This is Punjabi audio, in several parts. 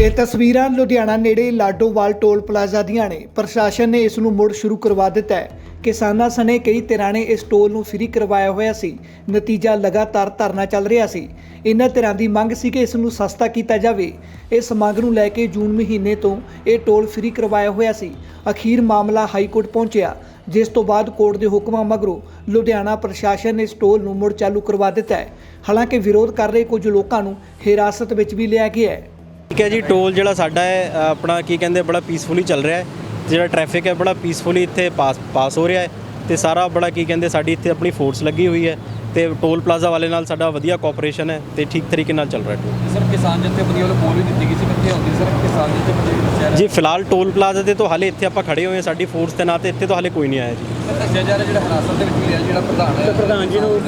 ਇਹ ਤਸਵੀਰਾਂ ਲੁਧਿਆਣਾ ਨੇੜੇ ਲਾਡੋਵਾਲ ਟੋਲ ਪਲਾਜ਼ਾ ਦੀਆਂ ਨੇ। ਪ੍ਰਸ਼ਾਸਨ ਨੇ ਇਸ ਨੂੰ ਮੁੜ ਸ਼ੁਰੂ ਕਰਵਾ ਦਿੱਤਾ ਹੈ। ਕਿਸਾਨਾਂ ਸਣੇ ਕਈ ਧਿਰਾਂ ਨੇ ਇਸ ਟੋਲ ਨੂੰ ਫ੍ਰੀ ਕਰਵਾਇਆ ਹੋਇਆ ਸੀ। ਨਤੀਜਾ ਲਗਾਤਾਰ ਧਰਨਾ ਚੱਲ ਰਿਹਾ ਸੀ। ਇਹਨਾਂ ਧਿਰਾਂ ਦੀ ਮੰਗ ਸੀ ਕਿ ਇਸ ਨੂੰ ਸਸਤਾ ਕੀਤਾ ਜਾਵੇ। ਇਸ ਮੰਗ ਨੂੰ ਲੈ ਕੇ ਜੂਨ ਮਹੀਨੇ ਤੋਂ ਇਹ ਟੋਲ ਫ੍ਰੀ ਕਰਵਾਇਆ ਹੋਇਆ ਸੀ। ਅਖੀਰ ਮਾਮਲਾ ਹਾਈ ਕੋਰਟ ਪਹੁੰਚਿਆ। ਜਿਸ ਤੋਂ ਬਾਅਦ ਕੋਰਟ ਦੇ ਹੁਕਮਾਂ ਮਗਰੋਂ ਲੁਧਿਆਣਾ ਪ੍ਰਸ਼ਾਸਨ ਨੇ ਇਸ ਟੋਲ ਨੂੰ ਮੁੜ ਚਾਲੂ ਕਰਵਾ ਦਿੱਤਾ ਹੈ। ਹਾਲਾਂਕਿ ਵਿਰੋਧ ਕਰ ਰਹੇ ਕੁਝ ਲੋਕਾਂ ਨੂੰ ਹਿਰਾਸਤ ਵਿੱਚ ਵੀ ਲਿਆ ਗਿਆ ਹੈ। ਠੀਕ ਹੈ ਜੀ ਟੋਲ ਜਿਹੜਾ ਸਾਡਾ ਹੈ ਆਪਣਾ ਕੀ ਕਹਿੰਦੇ ਬੜਾ ਪੀਸਫੁਲੀ ਚੱਲ ਰਿਹਾ ਹੈ। ਜਿਹੜਾ ਟ੍ਰੈਫਿਕ ਹੈ ਬੜਾ ਪੀਸਫੁਲੀ ਇੱਥੇ ਪਾਸ ਪਾਸ ਹੋ ਰਿਹਾ ਹੈ। ਤੇ ਸਾਰਾ ਬੜਾ ਕੀ ਕਹਿੰਦੇ ਸਾਡੀ ਇੱਥੇ ਆਪਣੀ ਫੋਰਸ ਲੱਗੀ ਹੋਈ ਹੈ। ਤੇ ਟੋਲ ਪਲਾਜ਼ਾ ਵਾਲੇ ਨਾਲ ਸਾਡਾ ਵਧੀਆ ਕੋਆਪਰੇਸ਼ਨ ਹੈ ਤੇ ਠੀਕ ਤਰੀਕੇ ਨਾਲ ਚੱਲ ਰਿਹਾ ਟੋਲ ਸਰ ਕਿਸਾਨ ਜਥੇਬੰਦੀ ਵੱਲੋਂ ਕੋਲ ਵੀ ਦਿੱਤੀ ਗਈ ਸੀ ਕਿੱਥੇ ਹੁੰਦੀ ਸਰ ਕਿਸਾਨ ਜਥੇਬੰਦੀ ਨੇ ਦੱਸਿਆ ਜੀ ਫਿਲਹਾਲ ਟੋਲ ਪਲਾਜ਼ਾ ਤੇ ਤਾਂ ਹਾਲੇ ਇੱਥੇ ਆਪਾਂ ਖੜੇ ਹੋਏ ਹਾਂ ਸਾਡੀ ਫੋਰਸ ਤੇ ਨਾਲ ਤੇ ਇੱਥੇ ਤਾਂ ਹਾਲੇ ਕੋਈ ਨਹੀਂ ਆਇਆ ਜੀ। ਸਰ ਦੱਸਿਆ ਜਾ ਰਿਹਾ ਜਿਹੜਾ ਹਿਰਾਸਤ ਦੇ ਵਿੱਚ ਮਿਲਿਆ ਜਿਹੜਾ ਪ੍ਰਧਾਨ ਹੈ। ਪ੍ਰਧਾਨ ਜੀ ਨੂੰ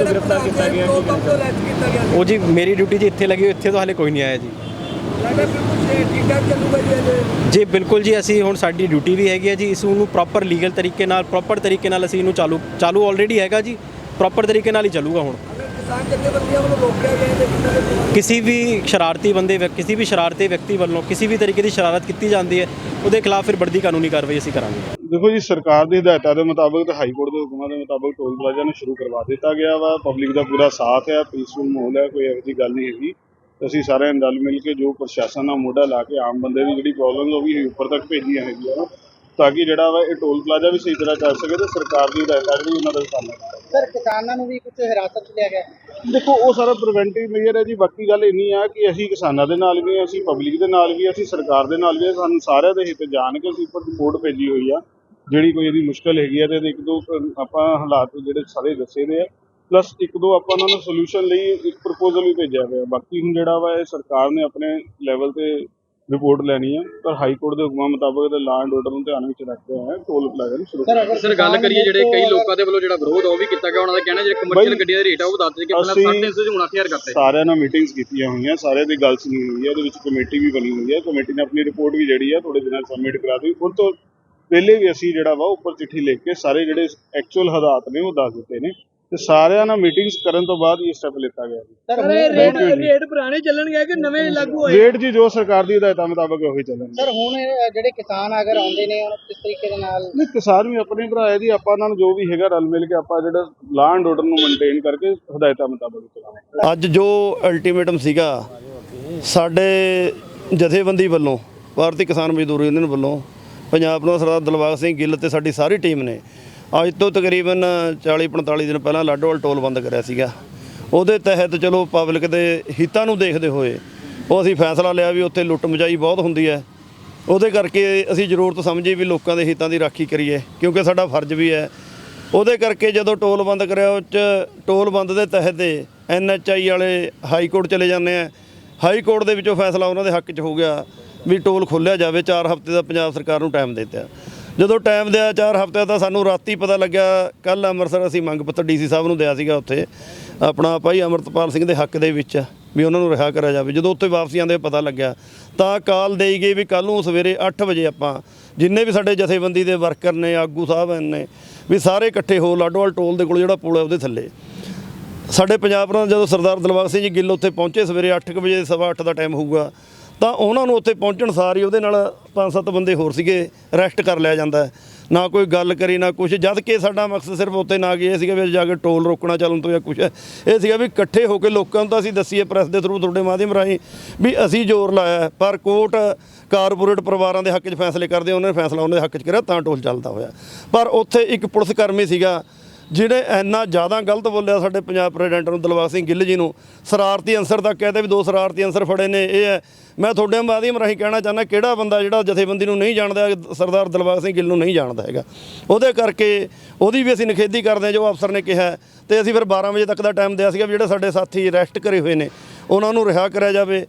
ਗ੍ਰਿਫਤਾਰ ਕੀਤਾ ਗਿਆ ਉਹ ਜੀ ਮੇਰੀ ਡਿਊਟੀ ਜੀ ਇੱਥੇ ਲੱਗੀ ਹੋਈ, ਇੱਥੇ ਤਾਂ ਹਾਲੇ ਕੋਈ ਨਹੀਂ ਆਇਆ ਜੀ। ਜੀ ਬਿਲਕੁਲ ਜੀ ਅਸੀਂ ਹੁਣ ਸਾਡੀ ਡਿਊਟੀ ਵੀ ਹੈਗੀ ਹੈ ਜੀ। ਇਸ ਨੂੰ ਪ੍ਰੋਪਰ ਲੀਗਲ ਤਰੀਕੇ ਨਾਲ ਪ੍ਰੋਪਰ ਤਰੀਕੇ ਨਾਲ ਅਸੀਂ ਇਹਨੂੰ ਚਾਲੂ ਚਾਲੂ ਆਲਰੇਡੀ ਹੈਗਾ ਜੀ। ਪ੍ਰੋਪਰ ਤਰੀਕੇ ਨਾਲ ਹੀ ਚੱਲੂਗਾ ਹੁਣ। ਕਿਸੇ ਵੀ ਸ਼ਰਾਰਤੀ ਬੰਦੇ ਕਿਸੇ ਵੀ ਸ਼ਰਾਰਤੀ ਵਿਅਕਤੀ ਵੱਲੋਂ ਕਿਸੇ ਵੀ ਤਰੀਕੇ ਦੀ ਸ਼ਰਾਰਤ ਕੀਤੀ ਜਾਂਦੀ ਹੈ ਉਹਦੇ ਖਿਲਾਫ ਫਿਰ ਵੱਡੀ ਕਾਨੂੰਨੀ ਕਾਰਵਾਈ ਅਸੀਂ ਕਰਾਂਗੇ। ਦੇਖੋ ਜੀ ਸਰਕਾਰ ਦੀ ਹਦਾਇਤਾਂ ਦੇ ਮੁਤਾਬਕ ਤੇ ਹਾਈ ਕੋਰਟ ਦੇ ਹੁਕਮਾਂ ਦੇ ਮੁਤਾਬਕ ਟੋਲ ਪਲਾਜ਼ਾ ਨੂੰ ਸ਼ੁਰੂ ਕਰਵਾ ਦਿੱਤਾ ਗਿਆ ਵਾ। ਪਬਲਿਕ ਦਾ ਪੂਰਾ ਸਾਥ ਹੈ ਪੀਸਫੁਲ ਮਾਹੌਲ ਹੈ ਕੋਈ ਇਹੋ ਜਿਹੀ ਗੱਲ ਨਹੀਂ ਹੈਗੀ। ਅਸੀਂ ਸਾਰਿਆਂ ਨੇ ਰਲ ਮਿਲ ਕੇ ਜੋ ਪ੍ਰਸ਼ਾਸਨ ਨਾਲ ਮੋਢਾ ਲਾ ਕੇ ਆਮ ਬੰਦੇ ਦੀ ਜਿਹੜੀ ਪ੍ਰੋਬਲਮ ਉਹ ਵੀ ਉੱਪਰ ਤੱਕ ਭੇਜੀਆਂ ਹੈਗੀਆਂ ਵਾ, ਤਾਂ ਕਿ ਜਿਹੜਾ ਵਾ ਇਹ ਟੋਲ ਪਲਾਜ਼ਾ ਵੀ ਸਹੀ ਤਰ੍ਹਾਂ ਚੱਲ ਸਕੇ ਤੇ ਸਰਕਾਰ ਦੀ ਹਦਾਇਤਾਂ ਜਿਹੜੀ ਉਹਨਾਂ ਦਾ ਵੀ ਪਾਲਣਾ ਕੀਤਾ ਸਰ ਕਿਸਾਨਾਂ ਨੂੰ ਵੀ ਕੁਝ ਹਿਰਾਸਤ 'ਚ ਲਿਆ ਗਿਆ? ਦੇਖੋ ਉਹ ਸਾਰਾ ਪ੍ਰੀਵੈਂਟਿਵ ਮੇਜਰ ਹੈ ਜੀ। ਬਾਕੀ ਗੱਲ ਇੰਨੀ ਆ ਕਿ ਅਸੀਂ ਕਿਸਾਨਾਂ ਦੇ ਨਾਲ ਵੀ ਹਾਂ, ਅਸੀਂ ਪਬਲਿਕ ਦੇ ਨਾਲ ਵੀ ਹਾਂ, ਅਸੀਂ ਸਰਕਾਰ ਦੇ ਨਾਲ ਵੀ ਹਾਂ। ਸਾਨੂੰ ਸਾਰਿਆਂ ਦੇ ਹਿੱਤ ਜਾਣ ਕੇ ਅਸੀਂ ਉੱਪਰ ਰਿਪੋਰਟ ਭੇਜੀ ਹੋਈ ਆ। ਜਿਹੜੀ ਕੋਈ ਇਹਦੀ ਮੁਸ਼ਕਲ ਹੈਗੀ ਆ ਤੇ ਇੱਕ ਦੋ ਆਪਾਂ ਹਾਲਾਤ ਜਿਹੜੇ ਸਾਰੇ ਦੱਸੇ ਦੇ ਆ। ਪਲੱਸ ਇੱਕ ਦੋ ਆਪਾਂ ਉਹਨਾਂ ਨੂੰ ਸੋਲੂਸ਼ਨ ਲਈ ਇੱਕ ਪ੍ਰਪੋਜ਼ਲ ਵੀ ਭੇਜਿਆ ਹੋਇਆ। ਬਾਕੀ ਹੁਣ ਜਿਹੜਾ ਵਾ ਇਹ ਸਰਕਾਰ ਨੇ ਆਪਣੇ ਲੈਵਲ ਤੇ ਰਿਪੋਰਟ ਲੈਣੀ ਆ ਪਰ ਹਾਈ ਕੋਰਟ ਦੇ ਹੁਕਮਾਂ ਮੁਤਾਬਕ ਤੇ ਲਾਅ ਐਂਡ ਆਰਡਰ ਨੂੰ ਧਿਆਨ ਵਿੱਚ ਰੱਖਦੇ ਹੋਏ ਟੋਲ ਪਲਾਜ਼ਾ ਨੂੰ ਸ਼ੁਰੂ ਸਰ ਸਰ ਗੱਲ ਕਰੀਏ ਜਿਹੜੇ ਕਈ ਲੋਕਾਂ ਦੇ ਵੱਲੋਂ ਜਿਹੜਾ ਵਿਰੋਧ ਆ ਉਹ ਵੀ ਕੀਤਾ ਗਿਆ। ਉਹਨਾਂ ਦਾ ਕਹਿਣਾ ਜਿਹੜੇ ਕਮਰਸ਼ੀਅਲ ਗੱਡੀਆਂ ਦੇ ਰੇਟ ਆ ਉਹ ਦੱਸ ਦਿੱਤੇ ਕਿ ਪਹਿਲਾਂ ਅਸੀਂ 350 ਚ ਹੁਣ 8000 ਕਰਤੇ। ਸਾਰਿਆਂ ਨਾਲ ਮੀਟਿੰਗਸ ਕੀਤੀਆਂ ਹੋਈਆਂ ਸਾਰਿਆਂ ਦੀ ਗੱਲ ਸੁਣੀ ਹੋਈ ਹੈ ਉਹਦੇ ਵਿੱਚ ਕਮੇਟੀ ਵੀ ਬਣੀ ਹੋਈ ਹੈ ਕਮੇਟੀ ਨੇ ਆਪਣੀ ਰਿਪੋਰਟ ਵੀ ਜਿਹੜੀ ਹੈ ਥੋੜੇ ਦਿਨਾਂ ਸਬਮਿਟ ਕਰਾ ਦਿੱਤੀ। ਉਸ ਤੋਂ ਪਹਿਲੇ ਵੀ ਅਸੀਂ ਜਿਹੜਾ ਵਾ ਉੱਪਰ ਚਿੱਠੀ ਲਿਖ ਕੇ ਸਾਰੇ ਜਿਹੜੇ ਐਕਚੁਅਲ ਹਾਲਾਤ ਨੇ ਉਹ ਦੱਸ ਦਿੱਤੇ ਨੇ। ਤੇ ਸਾਰਿਆਂ ਨਾਲ ਮੀਟਿੰਗਸ ਕਰਨ ਤੋਂ ਬਾਅਦ ਇਹ ਸਟੈਪ ਲਿੱਤਾ ਗਿਆ ਜੀ। ਸਰ ਰੇਟ- ਰੇਟ ਪੁਰਾਣੇ ਚੱਲਣਗੇ ਕਿ ਨਵੇਂ ਲਾਗੂ ਰੇਟ ਜੀ ਜੋ ਸਰਕਾਰ ਦੀ ਹਦਾਇਤਾਂ ਮੁਤਾਬਕ ਉਹੀ ਚੱਲਣਗੇ। ਸਰ ਹੁਣ ਇਹ ਜਿਹੜੇ ਕਿਸਾਨ ਅਗਰ ਆਉਂਦੇ ਨੇ ਉਹ ਕਿਸ ਤਰੀਕੇ ਦੇ ਨਾਲ? ਨਹੀਂ ਕਿਸਾਨ ਵੀ ਆਪਣੇ ਭਰਾ ਹੈ ਜੀ ਆਪਾਂ ਉਹਨਾਂ ਨੂੰ ਜੋ ਵੀ ਹੈਗਾ ਰਲ ਮਿਲ ਕੇ ਆਪਾਂ ਜਿਹੜਾ ਲਾਅ ਐਂਡ ਆਰਡਰ ਨੂੰ ਮੇਨਟੇਨ ਕਰਕੇ ਹਦਾਇਤਾਂ ਮੁਤਾਬਕ ਚਲਾਵਾਂਗੇ। ਅੱਜ ਜੋ ਅਲਟੀਮੇਟਮ ਸੀਗਾ ਸਾਡੇ ਜਥੇਬੰਦੀ ਵੱਲੋਂ ਭਾਰਤੀ ਕਿਸਾਨ ਮਜ਼ਦੂਰ ਯੂਨੀਅਨ ਵੱਲੋਂ ਪੰਜਾਬ ਦਾ ਸਰਦਾਰ ਦਿਲਬਾਗ ਸਿੰਘ ਗਿੱਲ ਤੇ ਸਾਡੀ ਸਾਰੀ ਟੀਮ ਨੇ ਅੱਜ ਤੋਂ ਤਕਰੀਬਨ 40 45 ਦਿਨ ਪਹਿਲਾਂ ਲਾਡੋਵਾਲ ਟੋਲ ਬੰਦ ਕਰਿਆ ਸੀਗਾ। ਉਹਦੇ ਤਹਿਤ ਚਲੋ ਪਬਲਿਕ ਦੇ ਹਿੱਤਾਂ ਨੂੰ ਦੇਖਦੇ ਹੋਏ ਉਹ ਅਸੀਂ ਫੈਸਲਾ ਲਿਆ ਵੀ ਉੱਥੇ ਲੁੱਟ ਮਚਾਈ ਬਹੁਤ ਹੁੰਦੀ ਹੈ। ਉਹਦੇ ਕਰਕੇ ਅਸੀਂ ਜ਼ਰੂਰਤ ਸਮਝੀ ਵੀ ਲੋਕਾਂ ਦੇ ਹਿੱਤਾਂ ਦੀ ਰਾਖੀ ਕਰੀਏ, ਕਿਉਂਕਿ ਸਾਡਾ ਫਰਜ਼ ਵੀ ਹੈ। ਉਹਦੇ ਕਰਕੇ ਜਦੋਂ ਟੋਲ ਬੰਦ ਕਰਿਆ, ਉਹ 'ਚ ਟੋਲ ਬੰਦ ਦੇ ਤਹਿਤ ਦੇ ਐਨਐਚਆਈ ਵਾਲੇ ਹਾਈ ਕੋਰਟ ਚਲੇ ਜਾਂਦੇ ਆ। ਹਾਈ ਕੋਰਟ ਦੇ ਵਿੱਚੋਂ ਫੈਸਲਾ ਉਹਨਾਂ ਦੇ ਹੱਕ 'ਚ ਹੋ ਗਿਆ ਵੀ ਟੋਲ ਖੋਲ੍ਹਿਆ ਜਾਵੇ 4 ਹਫ਼ਤੇ ਦਾ ਪੰਜਾਬ ਸਰਕਾਰ ਨੂੰ ਟਾਈਮ ਦੇ ਦਿੱਤਾ। ਜਦੋਂ ਟਾਈਮ ਦਿਆ ਚਾਰ ਹਫ਼ਤੇ ਦਾ ਸਾਨੂੰ ਰਾਤੀ ਪਤਾ ਲੱਗਿਆ ਕੱਲ ਅੰਮ੍ਰਿਤਸਰ ਅਸੀਂ ਮੰਗ ਪੱਤਰ ਡੀਸੀ ਸਾਹਿਬ ਨੂੰ ਦਿਆ ਸੀਗਾ ਉੱਥੇ। ਆਪਣਾ ਭਾਈ ਅਮਰਤਪਾਲ ਸਿੰਘ ਦੇ ਹੱਕ ਦੇ ਵਿੱਚ ਵੀ ਉਹਨਾਂ ਨੂੰ ਰਿਹਾ ਕਰਿਆ ਜਾਵੇ। ਜਦੋਂ ਉੱਥੇ ਵਾਪਸੀ ਆਉਂਦੇ ਪਤਾ ਲੱਗਿਆ, ਤਾਂ ਕਾਲ ਦੇਈ ਗਈ ਵੀ ਕੱਲ ਨੂੰ ਸਵੇਰੇ 8 ਵਜੇ ਆਪਾਂ ਜਿੰਨੇ ਵੀ ਸਾਡੇ ਜਥੇਬੰਦੀ ਦੇ ਵਰਕਰ ਨੇ, ਆਗੂ ਸਾਹਿਬ ਨੇ, ਵੀ ਸਾਰੇ ਇਕੱਠੇ ਹੋ ਲਾਡੋਵਾਲ ਟੋਲ ਦੇ ਕੋਲ ਜਿਹੜਾ ਪੁਲ ਹੈ ਉਹਦੇ ਥੱਲੇ। ਸਾਡੇ ਪੰਜਾਬ ਪ੍ਰਧਾਨ ਜਦੋਂ ਸਰਦਾਰ ਦਿਲਬਾਗ ਸਿੰਘ ਜੀ ਗਿੱਲ ਉੱਥੇ ਪਹੁੰਚੇ ਸਵੇਰੇ 8 ਵਜੇ, ਸਵਾ 8 ਦਾ ਟਾਈਮ ਹੋਊਗਾ ਤਾਂ ਉਹਨਾਂ ਨੂੰ ਉੱਥੇ ਪਹੁੰਚਣ ਸਾਰ ਹੀ ਉਹਦੇ ਨਾਲ ਪੰਜ ਸੱਤ ਬੰਦੇ ਹੋਰ ਸੀਗੇ ਅਰੈਸਟ ਕਰ ਲਿਆ ਜਾਂਦਾ ਨਾ ਕੋਈ ਗੱਲ ਕਰੀ, ਨਾ ਕੁਝ ਜਦ ਕਿ ਸਾਡਾ ਮਕਸਦ ਸਿਰਫ ਉੱਤੇ ਨਾ ਗਿਆ ਸੀਗਾ ਵੀ ਜਾ ਕੇ ਟੋਲ ਰੋਕਣਾ ਚੱਲਣ ਤੋਂ ਜਾਂ ਕੁਝ ਇਹ ਸੀਗਾ ਵੀ ਇਕੱਠੇ ਹੋ ਕੇ ਲੋਕਾਂ ਨੂੰ ਤਾਂ ਅਸੀਂ ਦੱਸੀਏ ਪ੍ਰੈਸ ਦੇ ਥਰੂ ਤੁਹਾਡੇ ਮਾਧਿਅਮ ਰਾਹੀਂ ਵੀ ਅਸੀਂ ਜ਼ੋਰ ਲਾਇਆ ਪਰ ਕੋਰਟ, ਕਾਰਪੋਰੇਟ ਪਰਿਵਾਰਾਂ ਦੇ ਹੱਕ 'ਚ ਫੈਸਲੇ ਕਰਦੇ ਉਹਨਾਂ ਨੇ ਫੈਸਲਾ ਉਹਨਾਂ ਦੇ ਹੱਕ 'ਚ ਕਰਿਆ, ਤਾਂ ਟੋਲ ਚੱਲਦਾ ਹੋਇਆ। ਪਰ ਉੱਥੇ ਇੱਕ ਪੁਲਿਸ ਕਰਮੀ ਸੀਗਾ ਜਿਹੜੇ ਇੰਨਾ ਜ਼ਿਆਦਾ ਗਲਤ ਬੋਲਿਆ ਸਾਡੇ ਪੰਜਾਬ ਪ੍ਰੈਜ਼ੀਡੈਂਟ ਨੂੰ, ਦਿਲਬਾਗ ਸਿੰਘ ਗਿੱਲ ਜੀ ਨੂੰ, ਸਰਾਰਤੀ ਅੰਸਰ ਤੱਕ ਕਹਿੰਦੇ ਵੀ ਦੋ ਸਰਾਰਤੀ ਅੰਸਰ ਫੜੇ ਨੇ, ਇਹ ਹੈ। ਮੈਂ ਤੁਹਾਡੇ ਮਾਧਿਅਮ ਰਾਹੀਂ ਕਹਿਣਾ ਚਾਹੁੰਦਾ, ਕਿਹੜਾ ਬੰਦਾ ਜਿਹੜਾ ਜਥੇਬੰਦੀ ਨੂੰ ਨਹੀਂ ਜਾਣਦਾ, ਸਰਦਾਰ ਦਿਲਬਾਗ ਸਿੰਘ ਗਿੱਲ ਨੂੰ ਨਹੀਂ ਜਾਣਦਾ ਹੈਗਾ। ਉਹਦੇ ਕਰਕੇ ਉਹਦੀ ਵੀ ਅਸੀਂ ਨਿਖੇਧੀ ਕਰਦੇ ਹਾਂ, ਜੋ ਅਫਸਰ ਨੇ ਕਿਹਾ ਤੇ ਅਸੀਂ ਫਿਰ 12 ਵਜੇ ਤੱਕ ਦਾ ਟਾਈਮ ਦਿਆ ਸੀਗਾ ਵੀ ਜਿਹੜੇ ਸਾਡੇ ਸਾਥੀ ਅਰੈਸਟ ਕਰੇ ਹੋਏ ਨੇ, ਉਹਨਾਂ ਨੂੰ ਰਿਹਾ ਕਰਿਆ ਜਾਵੇ।